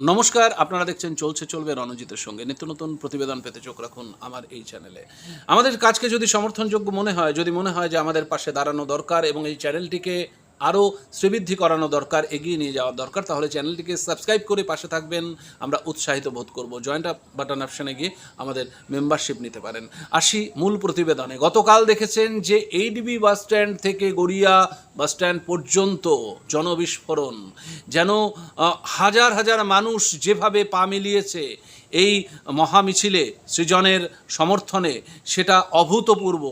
নমস্কার, আপনারা দেখছেন চলছে চলবে রণজিতের সঙ্গে। নিত্য নতুন প্রতিবেদন পেতে চোখ রাখুন আমার এই চ্যানেলে। আমাদের কাজকে যদি সমর্থনযোগ্য মনে হয়, যদি মনে হয় যে আমাদের পাশে দাঁড়ানো দরকার এবং এই চ্যানেলটিকে আরও শ্রীবৃদ্ধি করানো দরকার, এগিয়ে নিয়ে যাওয়া দরকার, তাহলে চ্যানেলটিকে সাবস্ক্রাইব করে পাশে থাকবেন। আমরা উৎসাহিত বোধ করব। জয়েন্ট আপ বাটন অপশানে গিয়ে আমাদের মেম্বারশিপ নিতে পারেন। আসি মূল প্রতিবেদনে। গতকাল দেখেছেন যে এইডিবি বাস স্ট্যান্ড থেকে গড়িয়া বাস স্ট্যান্ড পর্যন্ত জনবিস্ফোরণ। যেন হাজার হাজার মানুষ যেভাবে পা মিলিয়েছে এই মহামিছিলে সৃজনের সমর্থনে, সেটা অভূতপূর্ব।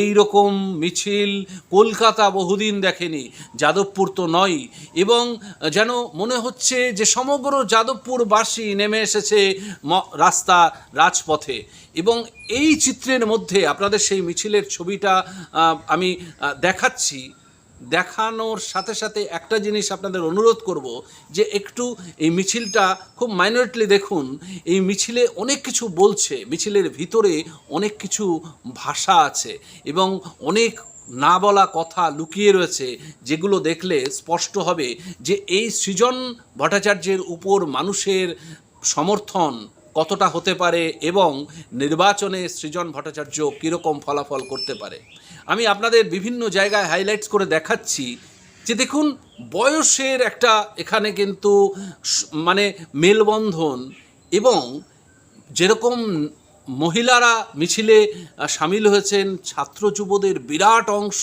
এই রকম মিছিল কলকাতা বহুদিন দেখেনি। যাদবপুর তো নয়। এবং যেন মনে হচ্ছে যে সমগ্র যাদবপুরবাসী নেমে এসেছে রাস্তা, রাজপথে। এবং এই চিত্রের মধ্যে আপনাদের সেই মিছিলের ছবিটা আমি দেখাচ্ছি। দেখানোর সাথে সাথে একটা জিনিস আপনাদের অনুরোধ করব যে একটু এই মিছিলটা খুব মাইনরিটলি দেখুন। এই মিছিলে অনেক কিছু বলছে, মিছিলের ভিতরে অনেক কিছু ভাষা আছে এবং অনেক না বলা কথা লুকিয়ে রয়েছে, যেগুলো দেখলে স্পষ্ট হবে যে এই সৃজন ভট্টাচার্যের উপর মানুষের সমর্থন কতটা হতে পারে এবং নির্বাচনে সৃজন ভট্টাচার্য কীরকম ফলাফল করতে পারে। আমি আপনাদের বিভিন্ন জায়গায় হাইলাইটস করে দেখাচ্ছি যে দেখুন, বয়সের একটা এখানে কিন্তু মানে মেলবন্ধন এবং যেরকম মহিলারা মিছিলে সামিল হয়েছেন ছাত্র যুবদের বিরাট অংশ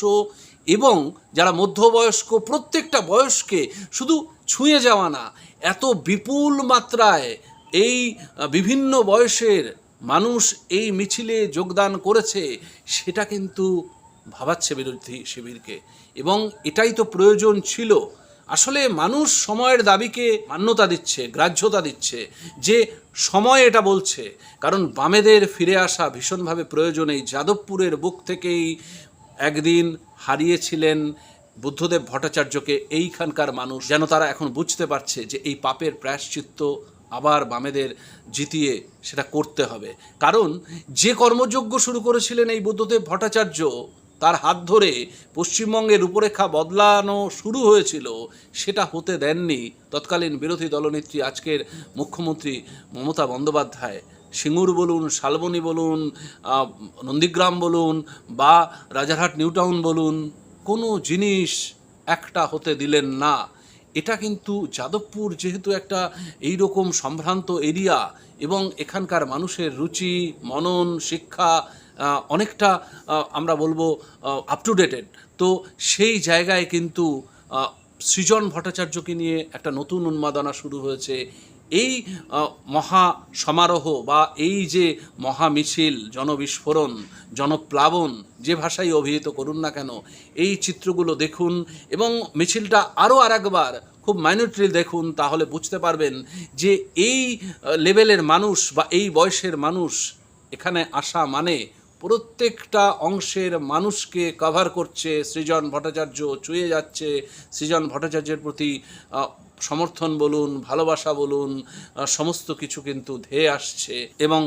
এবং যারা মধ্যবয়স্ক, প্রত্যেকটা বয়সকে শুধু ছুঁয়ে যাওয়া না, এত বিপুল মাত্রায় এই বিভিন্ন বয়সের মানুষ এই মিছিলে যোগদান করেছে, সেটা কিন্তু ভাবাচ্ছে বিরোধী শিবিরকে। এবং এটাই তো প্রয়োজন ছিল আসলে মানুষ সময়ের দাবিকে মান্যতা দিচ্ছে, গ্রাহ্যতা দিচ্ছে। যে সময় এটা বলছে, কারণ বামেদের ফিরে আসা ভীষণভাবে প্রয়োজন এই যাদবপুরের বুক থেকেই একদিন হারিয়েছিলেন বুদ্ধদেব ভট্টাচার্যকে এইখানকার মানুষ, যেন তারা এখন বুঝতে পারছে যে এই পাপের প্রায়শ্চিত্ত আবার বামেদের জিতিয়ে সেটা করতে হবে। কারণ যে কর্মযজ্ঞ শুরু করেছিলেন এই বুদ্ধদেব ভট্টাচার্য তার হাত ধরে পশ্চিমবঙ্গের রূপরেখা বদলানো শুরু হয়েছিল, সেটা হতে দেননি তৎকালীন বিরোধী দলনেত্রী আজকের মুখ্যমন্ত্রী মমতা বন্দ্যোপাধ্যায়। সিঙ্গুর বলুন, শালবনী বলুন নন্দীগ্রাম বলুন বা রাজারহাট, নিউটাউন বলুন, কোনো জিনিস একটা হতে দিলেন না। এটা কিন্তু যাদবপুর যেহেতু একটা এই রকম সম্ভ্রান্ত এরিয়া এবং এখানকার মানুষের রুচি, মনন, শিক্ষা অনেকটা আমরা বলব আপ টু ডেটেড তো সেই জায়গায় কিন্তু সৃজন ভট্টাচার্যকে নিয়ে একটা নতুন উন্মাদনা শুরু হয়েছে। এই মহা সমারোহ বা এই যে মহা মিছিল, জনবিস্ফোরণ, জনপ্লাবন, যে ভাষায় অভিহিত করুন না কেন, এই চিত্রগুলো দেখুন এবং মিছিলটা আরও আরেকবার খুব মাইনরিটি দেখুন, তাহলে বুঝতে পারবেন যে এই লেভেলের মানুষ বা এই বয়সের মানুষ এখানে আসা মানে প্রত্যেকটা অংশের মানুষকে কভার করছে সৃজন ভট্টাচার্য চুয়ে যাচ্ছে সৃজন ভট্টাচার্যের প্রতি সমর্থন বলুন, ভালোবাসা বলুন সমস্ত কিছু কিন্তু ধেয়ে আসছে এবং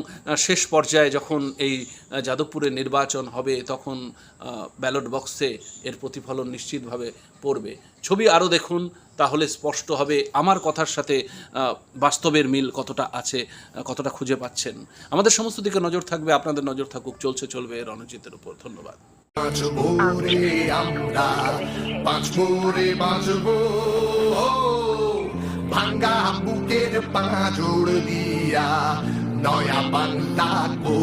শেষ পর্যায়ে যখন এই যাদবপুরে নির্বাচন হবে তখন ব্যালট বক্সে এর প্রতিফলন নিশ্চিতভাবে পড়বে। ছবি আরও দেখুন, তাহলে স্পষ্ট হবে আমার কথার সাথে বাস্তবের মিল কতটা আছে কতটা খুঁজে পাচ্ছেন। আমাদের সমস্ত দিকে নজর থাকবে, আপনাদের নজর থাকুক, চলছে, চলবে রণজিতের উপর। ধন্যবাদ। বাঁচবো রে আমরা ভাঙ্গা বুকের পাঁজর দিয়া নয়া বাংলা করব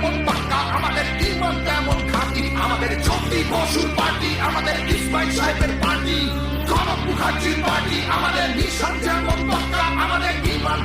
যেমন পাক্কা, আমাদের ইমান তেমন খাঁটি। আমাদের জ্যোতি বসুর পার্টি, আমাদের ইসমাইল সাহেবের পার্টি কনক মুখার্জির পার্টি, আমাদের নিঃশ্বাস যেমন পাকা আমাদের ইমান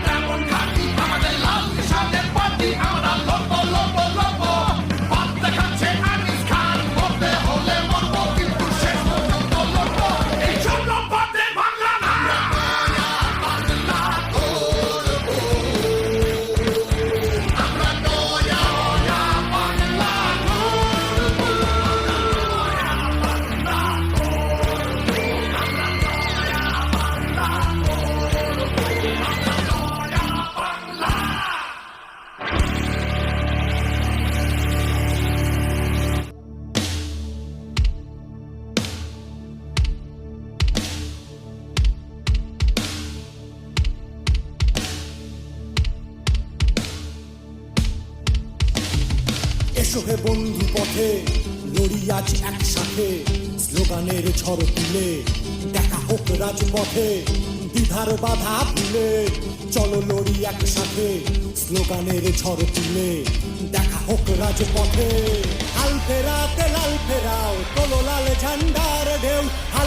হে বন্ধু পথে, লড়ি আজ একসাথে। স্লোগানের ঝড় তুলে, দেখা হোক রাজপথে, দ্বিধার বাধা তুলে। চলো লড়ি একসাথে, স্লোগানের ঝড় তুলে, দেখা হোক রাজপথে। লাল ফেরাতে, লাল ফেরাও, তোলো লাল ঝান্ডার ঢেউ।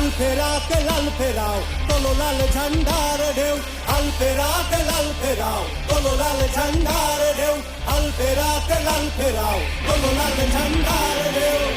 হাল ফেরাতে লাল ফেরাও তোলো লাল ঝান্ডার ঢেউ। হাল ফেরাতে লাল ফেরাও তোলো লাল ঝান্ডার ঢেউ। হাল ফেরাতে লাল ফেরাও তোলো লাল ঝান্ডার ঢেউ।